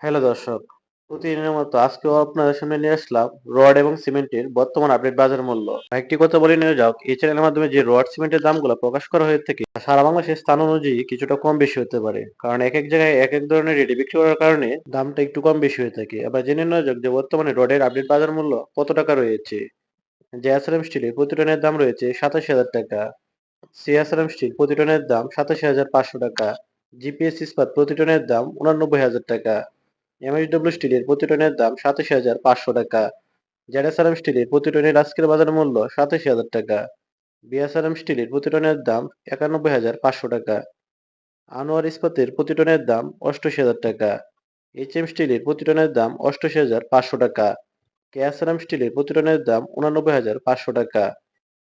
Hello দর্শক, প্রতিদিনের মতো আজকেও আপনাদের সামনে নিয়ে আসলাম রড এবং সিমেন্টের বর্তমান আপডেট বাজার মূল্য। একটি কথা বলে নিয়ে যাও এই চ্যানেলের মাধ্যমে যে রড, সিমেন্টের দামগুলো প্রকাশ করা হয়ে থাকে সারা বাংলাদেশের স্থান অনুযায়ী কিছুটা কম বেশি হতে পারে। কারণ এক এক জায়গায় এক এক ধরনের রেটে বিক্রি করার কারণে দামটা একটু কম বেশি হয়ে থাকে। আবার জেনে নেওয়া যাক যে বর্তমানে রডের আপডেট বাজার মূল্য কত টাকা রয়েছে। জেএসআরএম স্টিলের প্রতি টনের দাম রয়েছে সাতাশি হাজার টাকা। সিএসআরএম স্টিল প্রতি টনের দাম সাতাশি হাজার পাঁচশো টাকা। জিপিএস ইস্পাত প্রতি টনের দাম উনানব্বই হাজার টাকা। এমএসডব্লিউ স্টিলের প্রতি টনের দাম সাতাশি হাজার পাঁচশো টাকা। জেডএসআরএম স্টিলের প্রতি টনের আজকের বাজার মূল্য সাতাশি হাজার টাকা। বিএসআরএম স্টিলের প্রতি টনের দাম একানব্বই হাজার পাঁচশো টাকা। আনোয়ার ইস্পাতের প্রতি টনের দাম অষ্টআশি হাজার টাকা। এইচএম স্টিলের প্রতি টনের দাম অষ্টআশি হাজার পাঁচশো টাকা। কেএসআরএম স্টিলের প্রতি টনের দাম উনানব্বই হাজার পাঁচশো টাকা।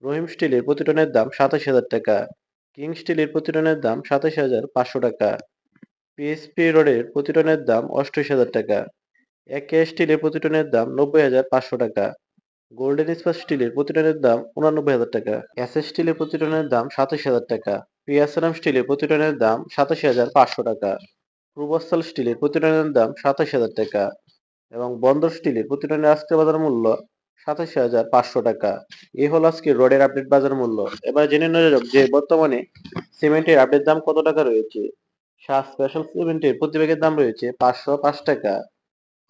রহিম স্টিলের প্রতি টনের দাম সাতাশি হাজার টাকা। কিং স্টিলের প্রতি টনের দাম সাতাশি হাজার পাঁচশো টাকা। পিএসপি রোডের প্রতি টনের দাম অষ্টআশি হাজার টাকা। একে স্টিলের প্রতি টনের দাম নব্বই হাজার পাঁচশো টাকা। গোল্ডেন ইস্পাত স্টিলের প্রতি টনের দাম উনানব্বই হাজার টাকা। এস স্টিলের প্রতি টনের দাম সাতাশি হাজার টাকা। পিয়াসরাম স্টিলের প্রতি টনের দাম সাতাশি হাজার পাঁচশো টাকা। পূর্বস্থল স্টিলের প্রতি টনের দাম সাতাশি হাজার টাকা এবং বন্দর স্টিলের প্রতি টনের আজকের বাজার মূল্য সাতাশি হাজার পাঁচশো টাকা। এই হলো আজকে রডের আপডেট বাজার মূল্য। এবার জেনে নেওয়া যাক যে বর্তমানে সিমেন্টের আপডেট দাম কত টাকা রয়েছে। শাহ স্পেশাল সিমেন্টের প্রতি ব্যাগের দাম রয়েছে পাঁচশো পাঁচ টাকা।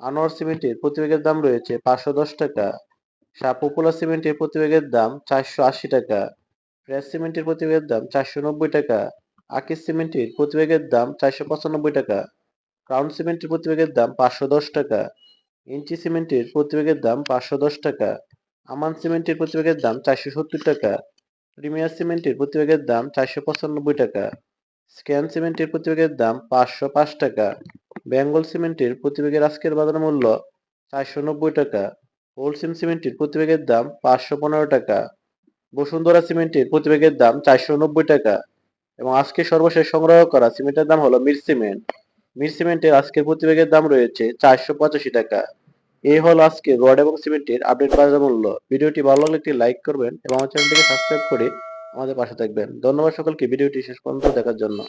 আনোয়ার সিমেন্টের প্রতি ব্যাগের দাম রয়েছে পাঁচশো দশ টাকা। শাহ পপুলার সিমেন্টের প্রতি ব্যাগের দাম চারশো আশি টাকা। প্রেস সিমেন্টের প্রতি ব্যাগের দাম চারশো নব্বই টাকা। আকিস সিমেন্টের প্রতি ব্যাগের দাম চারশো পঁচানব্বই টাকা। ক্রাউন সিমেন্টের প্রতি ব্যাগের দাম পাঁচশো দশ টাকা। ইঞ্চি সিমেন্টের প্রতি ব্যাগের দাম পাঁচশো দশ টাকা। আমান সিমেন্টের প্রতি ব্যাগের দাম চারশো সত্তর টাকা। প্রিমিয়ার সিমেন্টের প্রতি ব্যাগের দাম চারশো পঁচানব্বই টাকা। স্ক্যান সিমেন্টের প্রতি ব্যাগের দাম পাঁচশো পাঁচ টাকা। বেঙ্গল সিমেন্টের প্রতি ব্যাগের আজকের বাজার মূল্য চারশো নব্বই টাকা। হোলসিম সিমেন্টের প্রতি ব্যাগের দাম পাঁচশো পনেরো টাকা। বসুন্ধরা সিমেন্টের প্রতি ব্যাগের দাম চারশো নব্বই টাকা এবং আজকে সর্বশেষ সংগ্রহ করা সিমেন্টের দাম হলো মির সিমেন্ট। মির সিমেন্টের আজকের প্রতি ব্যাগের দাম রয়েছে চারশো পঁচাশি টাকা। এই হলো আজকে রড এবং সিমেন্টের আপডেট বাজার মূল্য। ভিডিওটি ভালো লাগলে একটি লাইক করবেন এবং আমার চ্যানেলটিকে সাবস্ক্রাইব করে আমাদের পাশে থাকবেন। ধন্যবাদ সকলকে। ভিডিওটি শেষ পর্যন্ত দেখার জন্য।